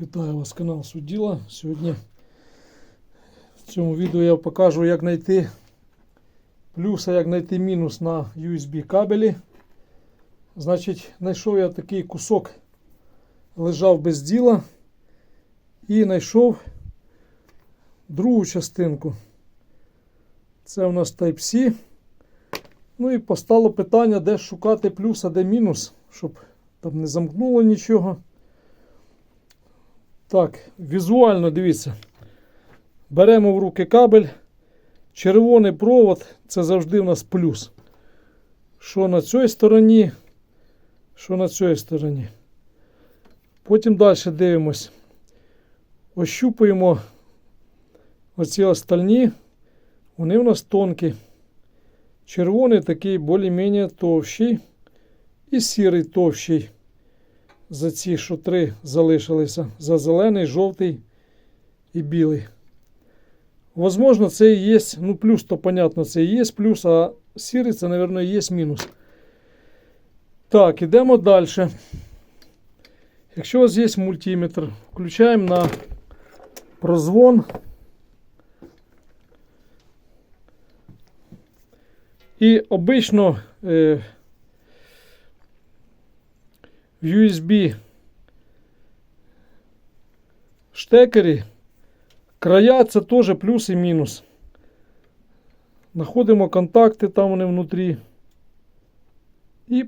Вітаю вас, канал Судділа. Сьогодні в цьому відео я покажу, як знайти плюс, а як знайти мінус на USB кабелі. Значить, знайшов я такий кусок, лежав без діла і знайшов другу частинку. Це у нас Type-C. Ну і постало питання, де шукати плюс, а де мінус, щоб там не замкнуло нічого. Так, візуально дивіться. Беремо в руки кабель. Червоний провод це завжди у нас плюс. Що на цій стороні, що на цій стороні. Потім далі дивимось. Ощупуємо оці остальні. Вони у нас тонкі. Червоний такий більш-менш товщий. І сірий товщий за ці, що три залишилися. За зелений, жовтий і білий. Возможно, це і є, ну плюс, то понятно, це і є плюс, а сірий це, мабуть, і є мінус. Так, ідемо далі. Якщо у вас є мультиметр, включаємо на прозвон. І обично е, USB штекері края це теж плюс і мінус. Находимо контакти, там вони внутрі. І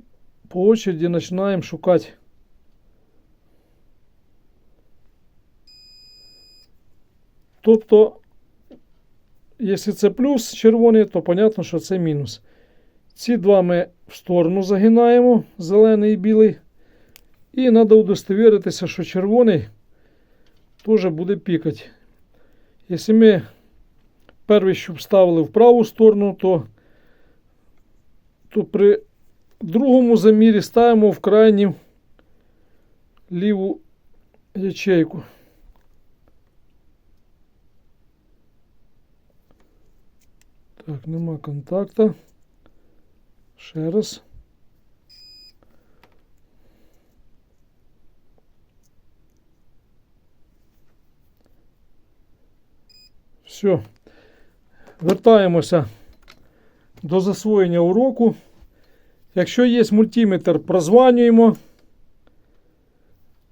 по очереді починаємо шукати. Тобто, якщо це плюс червоний, то понятно, що це мінус. Ці два ми в сторону загинаємо, зелений і білий. І треба удостовіритися, що червоний теж буде пікати. Якщо ми перший щуп ставили в праву сторону, то, то при другому замірі ставимо в крайню ліву ячейку. Так, нема контакта. Ще раз. Все. Вертаємося до засвоєння уроку. Якщо є мультиметр, прозванюємо.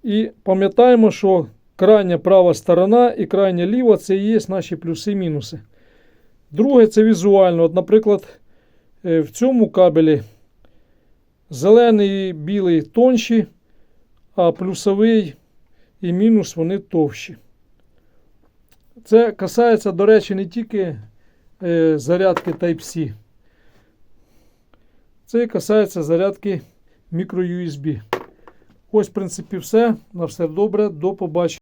І пам'ятаємо, що крайня права сторона і крайня ліва це і є наші плюси і мінуси. Друге, це візуально. От, наприклад, е, в цьому кабелі зелений і білий тонші, а плюсовий і мінус вони товщі. Це касається, до речі, не тільки е, зарядки Type-C. Це і касається зарядки microUSB. Ось, в принципі, все. На все добре. До побачення.